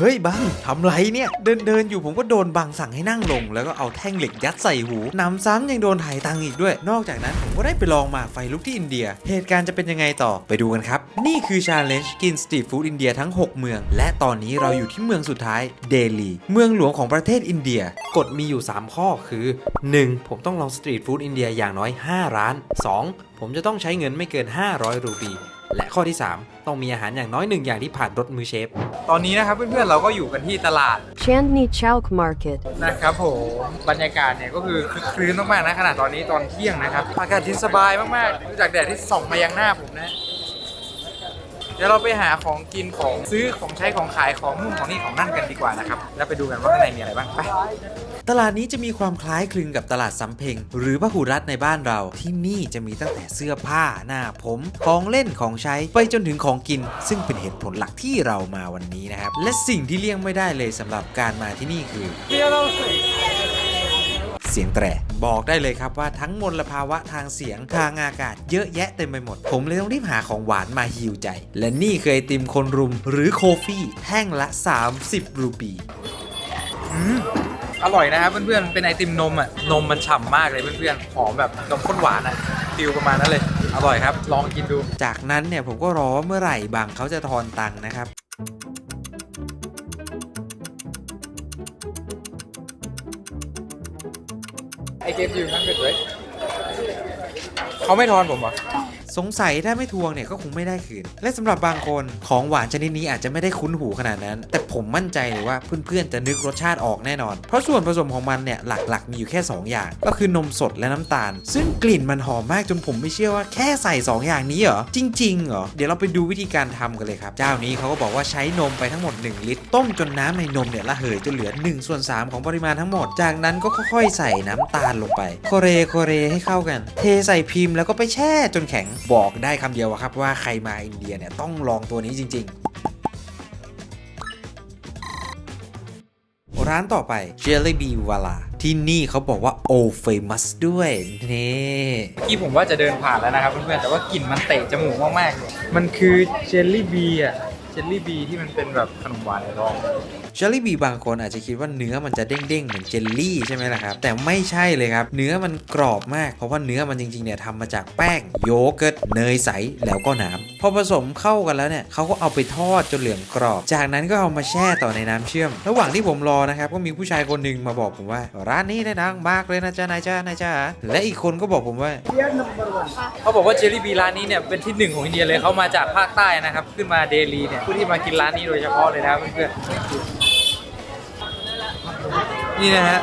เฮ้ยบังทำไรเนี่ย เดินเดินอยู่ผมก็โดนบังสั่งให้นั่งลง แล้วก็เอาแท่งเหล็กยัดใส่หูหนำซ้ำยังโดนถ่ายตังค์อีกด้วย นอกจากนั้นผมก็ได้ไปลองหมากไฟลุกที่อินเดีย เหตุการณ์จะเป็นยังไงต่อไปดูกันครับ นี่คือชาเลนจ์กินสตรีทฟู้ดอินเดียทั้ง 6 เมือง และตอนนี้เราอยู่ที่เมืองสุดท้ายเดลีเมืองหลวงของประเทศอินเดีย กฎมีอยู่ 3 ข้อคือ 1. ผมต้องลองสตรีทฟู้ดอินเดียอย่างน้อย 5 ร้าน 2. ผมจะต้องใช้เงินไม่เกิน 500 รูปี และข้อที่ 3 ต้องมีอาหารอย่างน้อยหนึ่งอย่างที่ผ่านรถมือเชฟ ตอนนี้นะครับเพื่อนๆเราก็อยู่กันที่ตลาด Chandni Chowk Market. นะครับผมบรรยากาศเนี่ยก็คือคึกครื้นมากๆนะขนาดตอนนี้ตอนเที่ยงนะครับ อากาศเย็นสบายมากๆดูจากแดดที่ส่องมายังหน้าผมนะ เดี๋ยวเราไปหาของกินของซื้อของใช้ของขายของนู่นของนี่ของนั่นกันดีกว่านะครับแล้วไปดูกันว่าข้างในมีอะไรบ้างไปตลาดนี้จะมีความคล้ายคลึงกับตลาดสำเพ็งหรือพหุรัตในบ้านเราที่นี่จะมีตั้งแต่เสื้อผ้าหน้าผมของเล่นของใช้ไปจนถึงของกิน ซึ่งเป็นเหตุผลหลักที่เรามาวันนี้นะครับและสิ่งที่เลี่ยงไม่ได้เลยสำหรับการมาที่นี่คือเสี ยงแตรบอกได้เลยครับว่าทั้งมลภาวะทางเสียงทางอากาศเยอะแยะเต็มไปหมด ผมเลยต้องรีบหาของหวานมาฮิวใจ และนี่คือไอติมคนรุมหรือโคฟี่แท่งละ 30 รูปีอร่อยนะครับเพื่อนๆ เป็นไอติมนมอะ นมมันฉ่ำมากเลยเพื่อนๆ หอมแบบนมข้นหวานอะฟิลประมาณนั้นเลย อร่อยครับ ลองกินดู จากนั้นเนี่ยผมก็รอว่าเมื่อไหร่บางเขาจะทอนตังค์นะครับ ไอเกมยูนั่นเป็นเลยเขาไม่ทอนผมเหรอ สงสัยถ้าไม่ทวงเนี่ยก็คงไม่ได้คืน และสำหรับบางคนของหวานชนิดนี้อาจจะไม่ได้คุ้นหูขนาดนั้น แต่ผมมั่นใจเลยว่าเพื่อนๆจะนึกรสชาติออกแน่นอน เพราะส่วนผสมของมันเนี่ยหลักๆ มีอยู่แค่ 2 อย่าง ก็คือนมสดและน้ำตาล ซึ่งกลิ่นมันหอมมากจนผมไม่เชื่อว่าแค่ใส่ 2 อย่างนี้เหรอจริงๆเหรอเดี๋ยวเราไปดูวิธีการทำกันเลยครับเจ้านี้เขาก็บอกว่าใช้นมไปทั้งหมด 1 ลิตร ต้มจนน้ำในนมเนี่ยระเหยจนเหลือ1ส่วน3ของปริมาณทั้งหมด จากนั้นก็ค่อยๆ ใส่น้ำตาลลงไปโคเรโคเรให้เข้ากัน เทใส่พิมพ์แล้วก็ไปแช่จนแข็งบอกได้คำเดียวครับว่าใครมาอินเดียเนี่ยต้องลองตัวนี้จริง ๆ ร้านต่อไป Jelly Bee Wala ที่นี่เขาบอกว่า o famous ด้วยนี่ที่ผมว่าจะเดินผ่านแล้วนะครับเพื่อนๆแต่ว่ากลิ่นมันเตะจมูกมากๆ มันคือเจลลี่บีอะ ลลี่บีที่มันเป็นแบบขนมหวานในรองเจลลี่บีบางคนอาจจะคิดว่าเนื้อมันจะเด้งๆเหมือนเจลลี่ใช่ไหมล่ะครับ แต่ไม่ใช่เลยครับ เนื้อมันกรอบมาก เพราะว่าเนื้อมันจริงๆเนี่ยทำมาจากแป้งโยเกิร์ตเนยใสแล้วก็น้ำพอผสมเข้ากันแล้วเนี่ยเขาก็เอาไปทอดจนเหลืองกรอบ จากนั้นก็เอามาแช่ต่อในน้ำเชื่อม ระหว่างที่ผมรอนะครับก็มีผู้ชายคนหนึ่งมาบอกผมว่า ร้านนี้ได้ดังมากเลยนะจ๊ะนายจ้านายจ้าและอีกคนก็บอกผมว่าเขาบอกว่าเจลลี่บีร้านนี้เนี่ยเป็นที่หนึ่งของอินเดียเลยเขามาจากภาคใต้นะครับขึ้นมาเดลีเนี่ยผู้ที่มากินร้านนี้โดยเฉพาะเลยนะเพื่อนๆนี่นะฮะ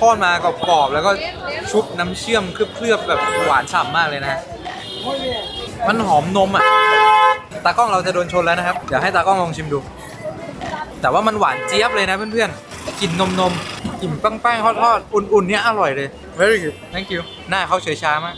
ทอดมากรอบๆแล้วก็ชุบน้ำเชื่อมเคลือบๆแบบหวานฉ่ำมากเลยนะมันหอมนมอะตากล้องเราจะโดนชนแล้วนะครับ เดี๋ยวให้ตากล้องลองชิมดู แต่ว่ามันหวานเจี๊ยบเลยนะเพื่อนๆกลิ่นนมนมกลิ่นแป้งๆทอดๆ อุ่นๆ เนี้ยอร่อยเลย very good thank you หน้าเขาเฉยชามาก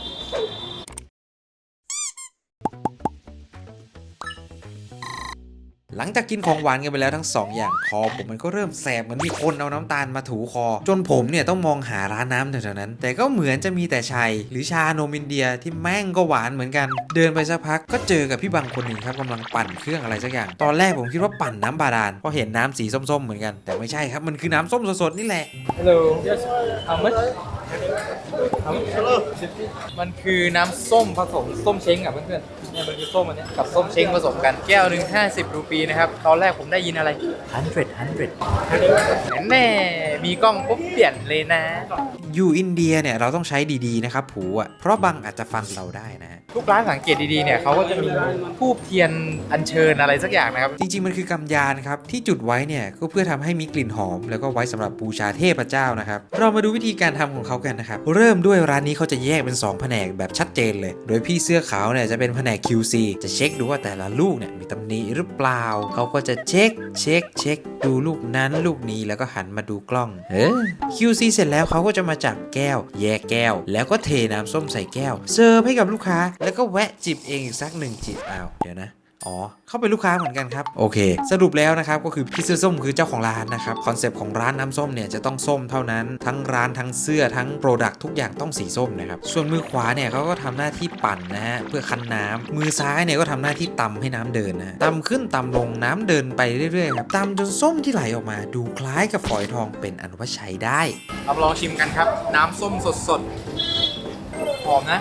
หลังจากกินของหวานกันไปแล้วทั้ง 2 อย่างคอผมมันก็เริ่มแสบเหมือนมีคนเอาน้ำตาลมาถูคอ จนผมเนี่ยต้องมองหาร้านน้ำแถวๆนั้น แต่ก็เหมือนจะมีแต่ชัยหรือชานมอินเดียที่แม่งก็หวานเหมือนกัน เดินไปสักพักก็เจอกับพี่บังคนหนึ่งครับกำลังปั่นเครื่องอะไรสักอย่าง ตอนแรกผมคิดว่าปั่นน้ำบาดาลเพราะเห็นน้ำสีส้มๆเหมือนกัน แต่ไม่ใช่ครับมันคือน้ำส้มสดๆนี่แหละ Hello yes how much มันคือน้ำส้มผสมส้มเช้งอะเพื่อนๆเนี่ยมันคือส้มอันเนี้ยกับส้มเช้งผสมกันแก้วหนึ่ง50 รูปีนะครับ ตอนแรกผมได้ยินอะไร100 100แน่มีกล้องปุ๊บเปลี่ยนเลยนะ อยู่อินเดียเนี่ยเราต้องใช้ดีๆนะครับผูอะเพราะบังอาจจะฟันเราได้นะฮะทุกร้านสังเกตดีๆเนี่ยเขาก็จะมีทูบเทียนอัญเชิญอะไรสักอย่างนะครับ จริงๆมันคือกำยานครับที่จุดไว้เนี่ยก็เพื่อทำให้มีกลิ่นหอม แล้วก็ไว้สำหรับบูชาเทพเจ้านะครับเรามาดูวิธีการทำของเขากันนะครับ เริ่มด้วยร้านนี้เขาจะแยกเป็น 2 แผนกแบบชัดเจนเลย โดยพี่เสื้อขาวเนี่ยจะเป็นแผนก QC จะเช็คดูว่าแต่ละลูกเนี่ยมีตำหนิหรือเปล่า เขาก็จะเช็คเช็คเช็คดูลูกนั้นลูกนี้แล้วก็หันมาดูกล้อง เออ QC เสร็จแล้วเขาก็จะมาจับแก้ว แยกแก้ว แล้วก็เทน้ำส้มใส่แก้ว เสิร์ฟให้กับลูกค้า แล้วก็แวะจิบเองอีกสักหนึ่งจิบอ้าวเดี๋ยวนะ อ๋อ เข้าเป็นลูกค้าเหมือนกันครับ โอเค สรุปแล้วนะครับ ก็คือพี่เสื้อส้มคือเจ้าของร้านนะครับ คอนเซปต์ของร้านน้ำส้มเนี่ยจะต้องส้มเท่านั้น ทั้งร้านทั้งเสื้อทั้งโปรดักต์ทุกอย่างต้องสีส้มนะครับ ส่วนมือขวาเนี่ยเขาก็ทำหน้าที่ปั่นนะฮะเพื่อคั้นน้ำมือซ้ายเนี่ยก็ทำหน้าที่ตำให้น้ำเดินนะฮะตำขึ้นตำลงน้ำเดินไปเรื่อยๆครับตำจนส้มที่ไหลออกมา ดูคล้ายกับฝอยทองเป็นอนุว่าใช้ได้เรามาลองชิมกันครับ น้ำส้มสดๆ หอมนะ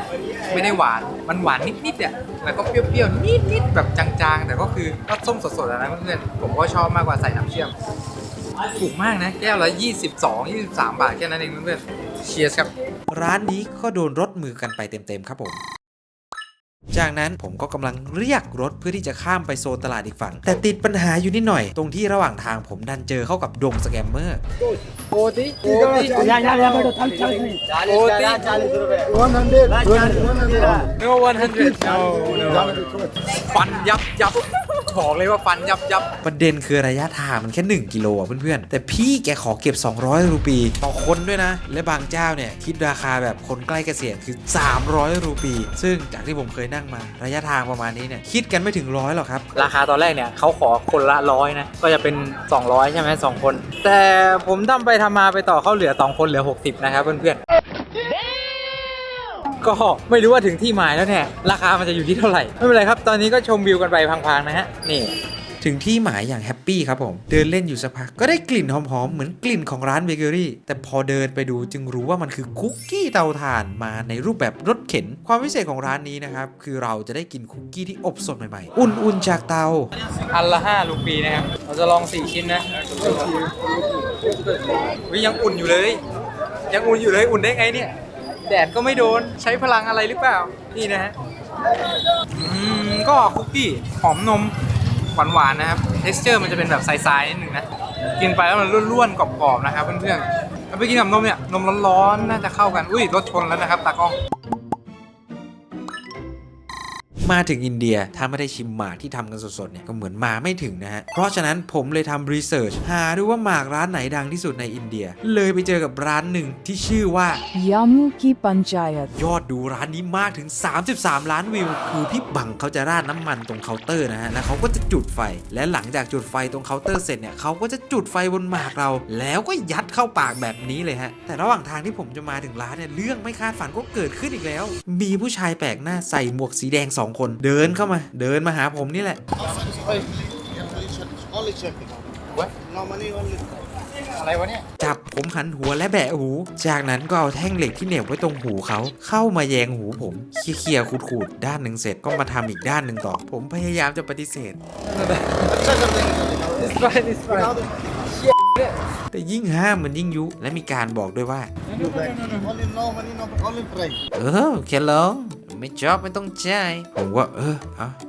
ไม่ได้หวานมันหวานนิดๆเนี่ยแล้วก็เปรี้ยวๆนิดๆแบบจางๆ แต่ก็คือก็ส้มสดๆอะนะเพื่อนๆผมก็ชอบมากกว่าใส่น้ำเชื่อมถูกมากนะ แก้วละ 22 23 บาทแค่นั้นเองเพื่อนๆเชียร์ครับ ร้านนี้ก็โดนรถมือกันไปเต็มๆครับผม จากนั้นผมก็กำลังเรียกรถเพื่อที่จะข้ามไปโซนตลาดอีกฝั่ง แต่ติดปัญหาอยู่นิดหน่อย ตรงที่ระหว่างทางผมดันเจอเข้ากับดงสแกมเมอร์ฟันยับยับ บอกเลยว่าฟันยับยับประเด็นคือระยะทางมันแค่ 1 กิโลอะเพื่อนๆ แต่พี่แกขอเก็บ 200 รูปี ต่อคนด้วยนะ และบางเจ้าเนี่ยคิดราคาแบบคนใกล้เกษียณคือ 300 รูปี ซึ่งจากที่ผมเคยนั่งมา ระยะทางประมาณนี้เนี่ยคิดกันไม่ถึงร้อยหรอกครับ ราคาตอนแรกเนี่ยเขาขอคนละร้อยนะก็จะเป็น 200 ใช่ไหมสองคน แต่ผมทำไปทำมาไปต่อเขาเหลือ 2 คนเหลือ 60 นะครับเพื่อนๆ ก็ไม่รู้ว่าถึงที่หมายแล้วเนี่ยราคามันจะอยู่ที่เท่าไหร่ ไม่เป็นไรครับ ตอนนี้ก็ชมวิวกันไปพังๆนะฮะนี่ถึงที่หมายอย่างแฮปปี้ครับผม เดินเล่นอยู่สักพัก ก็ได้กลิ่นหอมๆ เหมือนกลิ่นของร้านเบเกอรี่ แต่พอเดินไปดูจึงรู้ว่ามันคือคุกกี้เตาถ่านมาในรูปแบบรถเข็น ความพิเศษของร้านนี้นะครับ คือเราจะได้กินคุกกี้ที่อบสดใหม่ๆ อุ่นๆ จากเตา อันละ5รูปีนะครับ เราจะลอง4ชิ้นนะวิยังอุ่นอยู่เลย ยังอุ่นอยู่เลยอุ่นได้ไงเนี่ย แดดก็ไม่โดนใช้พลังอะไรหรือเปล่า นี่นะฮะอืมก็คุกกี้หอมนมหวานๆนะครับ t e x t อร์มันจะเป็นแบบทรายๆนิดหนึ่งนะ กินไปแล้วมันร่วนๆกรอบๆนะครับเพื่อนๆแล้วไปกินกับนมเนี่ยนมร้อนๆน่าจะเข้ากัน อุ้ยรถชนแล้วนะครับตากล้อง มาถึงอินเดียถ้าไม่ได้ชิมหมากที่ทำกันสดๆเนี่ยก็เหมือนมาไม่ถึงนะฮะ เพราะฉะนั้นผมเลยทำรีเสิร์ชหาดูว่าหมากร้านไหนดังที่สุดในอินเดีย เลยไปเจอกับร้านหนึ่งที่ชื่อว่า Yamu Ki Panchayat. ยอดดูร้านนี้มากถึง 33 ล้านวิว คือพี่บังเขาจะราดน้ำมันตรงเคาน์เตอร์นะฮะแล้วเขาก็จะจุดไฟ และหลังจากจุดไฟตรงเคาน์เตอร์เสร็จเนี่ยเขาก็จะจุดไฟบนหมากเรา แล้วก็ยัดเข้าปากแบบนี้เลยฮะแต่ระหว่างทางที่ผมจะมาถึงร้านเนี่ยเรื่องไม่คาดฝันก็เกิดขึ้นอีกแล้ว มีผู้ชายแปลกหน้าใส่หมวกสีแดงสองคน เดินเข้ามา เดินมาหาผมนี่แหละ อะไรวะเนี่ย จับผมหันหัวและแบะหู จากนั้นก็เอาแท่งเหล็กที่เหน็บไว้ตรงหูเขา เข้ามาแยงหูผมเขี่ยๆขูดๆด้านหนึ่งเสร็จก็มาทำอีกด้านหนึ่งต่อ ผมพยายามจะปฏิเสธแต่ยิ่งห้ามมันยิ่งยุ และมีการบอกด้วยว่าเออแค่ลอง ไม่จ็อบไม่ต้องจ่าผมว่าเออ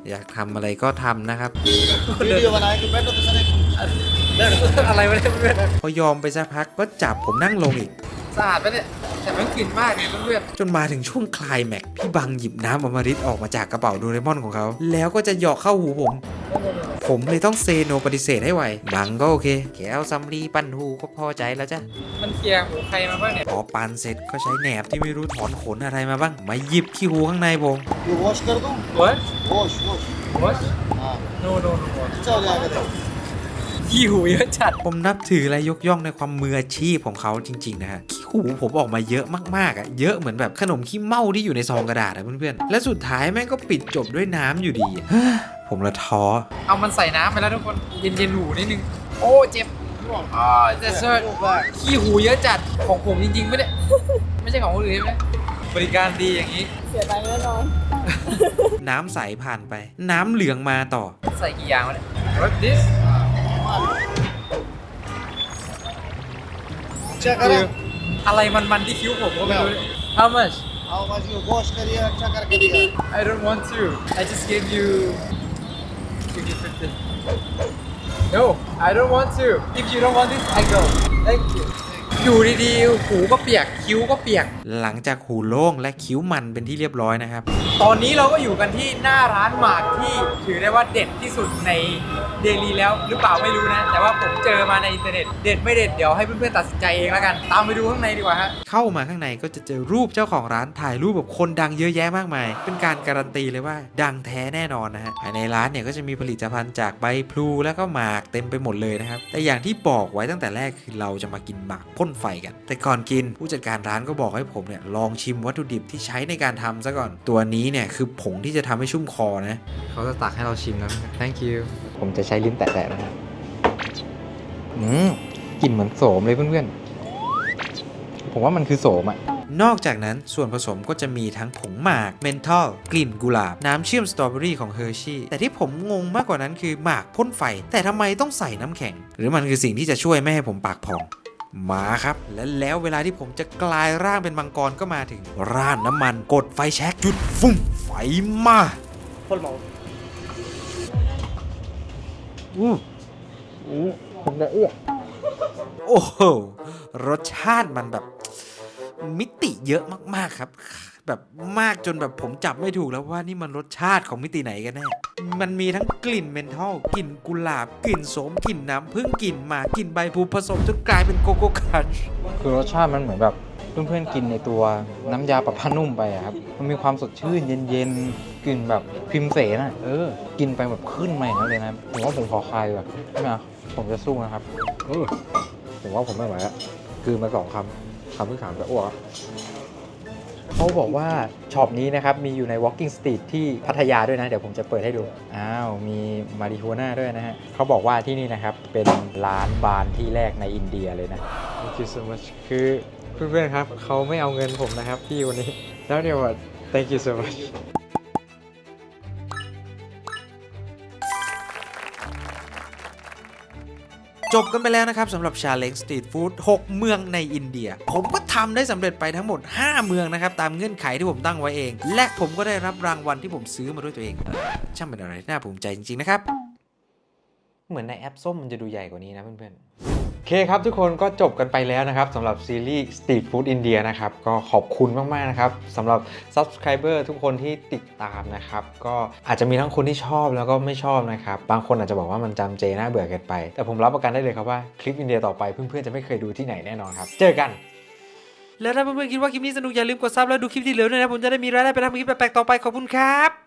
อยากทำอะไรก็ทำนะครับวิดีโอะไรดูแบตวะเนี่ยเพื่อนพอยอมไปสักพักก็จับผมนั่งลงอีก สะอาดไปเนี่ยแต่มันกลิ่นมากเลยเพื่อนจนมาถึงช่วงคลายแม็กพี่บังหยิบน้ำอมฤตออกมาจากกระเป๋าโดูเรมอนของเขา แล้วก็จะหยอกเข้าหูผม ผมเลยต้องเซโนปฏิเสธให้ไวบังก็โอเคแก้วซัมรีปั้นหูก็พอใจแล้วจ้ะ ๆมันเคลียร์หูใครมาบ้างเนี่ย พอปานเสร็จก็ใช้แหนบที่ไม่รู้ถอนขนอะไรมาบ้าง มาหยิบขี้หูข้างในผม you wash कर दूं What wash wash What हाँ No no no no अच्छा हो जाएगा देखो ขี้หูเยอะจัด ผมนับถือและยกย่องในความมืออาชีพของเขาจริง ๆ นะฮะขี้ หูผมออกมาเยอะมากๆอะเยอะเหมือนแบบขนมขี้เมาที่อยู่ในซองกระดาษอะเพื่อนๆและสุดท้ายแม่งก็ปิดจบด้วยน้ำอยู่ดีผมละท้อเอามันใส่น้ำไปแล้วทุกคนเย็นๆหูนิดนึงโอ้เจ็บอ่าเจสเซอร์ขี้หูเยอะจัดของผมจริงๆไม่ได้ไม่ใช่ของคนอื่นใช่ไหมบริการดีอย่างนี้ เสียไปแน่นอน น้ำใสผ่านไป น้ำเหลืองมาต่อ ใส่กี่อย่างวะเนี่ยรถดิสเชื่อกัน ะไรมันๆที่คิ้วผมก็ไม่รู้ How much how much you wash करिए अच्छा करके दिया I don't want to. I just gave you. Give you 15. No, I don't want to. If you don't want this, I go. Thank you. อยู่ดีๆ หูก็เปียก คิ้วก็เปียก หลังจากหูโล่งและคิ้วมันเป็นที่เรียบร้อยนะครับ ตอนนี้เราก็อยู่กันที่หน้าร้านหมากที่ถือได้ว่าเด็ดที่สุดใน เดลีแล้วหรือเปล่าไม่รู้นะ แต่ว่าผมเจอมาในอินเทอร์เน็ตเด็ดไม่เด็ดเดี๋ยวให้เพื่อนๆตัดสินใจเองแล้วกัน ตามไปดูข้างในดีกว่าฮะเข้ามาข้างในก็จะเจอรูปเจ้าของร้านถ่ายรูปแบบคนดังเยอะแยะมากมาย เป็นการการันตีเลยว่า ดังแท้แน่นอนนะฮะภายในร้านเนี่ยก็จะมีผลิตภัณฑ์จากใบพลูแล้วก็หมากเต็มไปหมดเลยนะครับแต่อย่างที่บอกไว้ตั้งแต่แรกคือเราจะมากินหมากพ่นไฟกัน แต่ก่อนกินผู้จัดการร้านก็บอกให้ผมเนี่ยลองชิมวัตถุดิบที่ใช้ในการทำซะก่อนตัวนี้เนี่ยคือผงที่จะทำให้ชุ่มคอนะเขาจะตักให้เราชิมแล้วนะครับ thank you ผมจะใช้ลิ้นแตะๆนะครับอืมกลิ่นเหมือนโสมเลยเพื่อนๆ ผมว่ามันคือโสมอะนอกจากนั้นส่วนผสมก็จะมีทั้งผงหมาก เมนทอล กลิ่นกุหลาบ น้ำเชื่อมสตรอเบอรี่ของเฮอร์ชี่แต่ที่ผมงงมากกว่านั้นคือหมากพ่นไฟ แต่ทำไมต้องใส่น้ำแข็ง หรือมันคือสิ่งที่จะช่วยไม่ให้ผมปากพองมาครับ และแล้วเวลาที่ผมจะกลายร่างเป็นมังกรก็มาถึงร่านน้ำมันกดไฟแช็กจุดฟุ้งไฟมาอู้ อู้ผมจะเอื้อโอ้โหรสชาติมันแบบ มิติเยอะมากๆครับ แบบมากจนแบบผมจับไม่ถูกแล้วว่านี่มันรสชาติของมิติไหนกันแน่มันมีทั้งกลิ่นเมนทอลกลิ่นกุหลาบกลิ่นโสมกลิ่นน้ำผึ้งกลิ่นหมากกลิ่นใบพลูผสมจนกลายเป็นโกโก้คันช์คือรสชาติมันเหมือนแบบ เพื่อนๆกินในตัวน้ำยาปรับผ้านุ่มไปอะครับ มันมีความสดชื่นเย็นๆกลิ่นแบบพิมเสนอะเออ กินไปแบบขึ้นมาอย่างนั้นเลยนะผมว่าผมขอคายแบบไม่เอาผมจะสู้นะครับเออผมว่าผมไม่ไหวแล้วคือมาสองคำคำที่สามจะอ้วกอะเขาบอกว่าช็อปนี้นะครับ มีอยู่ใน Walking Street ที่พัทยาด้วยนะ เดี๋ยวผมจะเปิดให้ดู อ้าว มีมาริโฮน่าด้วยนะฮะเขาบอกว่าที่นี่นะครับ เป็นร้านบาร์ที่แรกในอินเดียเลยนะ Thank you so much คือ เพื่อนๆครับเขาไม่เอาเงินผมนะครับพี่วันนี้ แล้วเดี๋ยวว่า thank you so much จบกันไปแล้วนะครับสำหรับชาเลนจ์สตรีทฟู้ด6เมืองในอินเดีย ผมก็ทำได้สำเร็จไปทั้งหมด 5 เมืองนะครับ ตามเงื่อนไขที่ผมตั้งไว้เอง และผมก็ได้รับรางวัลที่ผมซื้อมาด้วยตัวเองเออช่างเป็นอะไรที่น่าภูมิใจจริง ๆ นะครับ เหมือนในแอปส้มมันจะดูใหญ่กว่านี้นะเพื่อนๆโอ เคครับทุกคนก็จบกันไปแล้วนะครับสำหรับซีรีส์ Street Food India นะครับก็ขอบคุณมาก ๆ นะครับสำหรับ Subscriber ทุกคนที่ติดตามนะครับ ก็อาจจะมีทั้งคนที่ชอบแล้วก็ไม่ชอบนะครับ บางคนอาจจะบอกว่ามันจำเจน่าเบื่อเกินไป แต่ผมรับประกันได้เลยครับว่าคลิปอินเดียต่อไปเพื่อน ๆ จะไม่เคยดูที่ไหนแน่นอนครับ เจอกัน แล้วถ้าเพื่อนๆคิดว่าคลิปนี้สนุกอย่าลืมกดซับแล้วดูคลิปที่เหลือด้วยนะผมจะได้มีรายได้ไปทำคลิปแปลกๆต่อไปขอบคุณครับ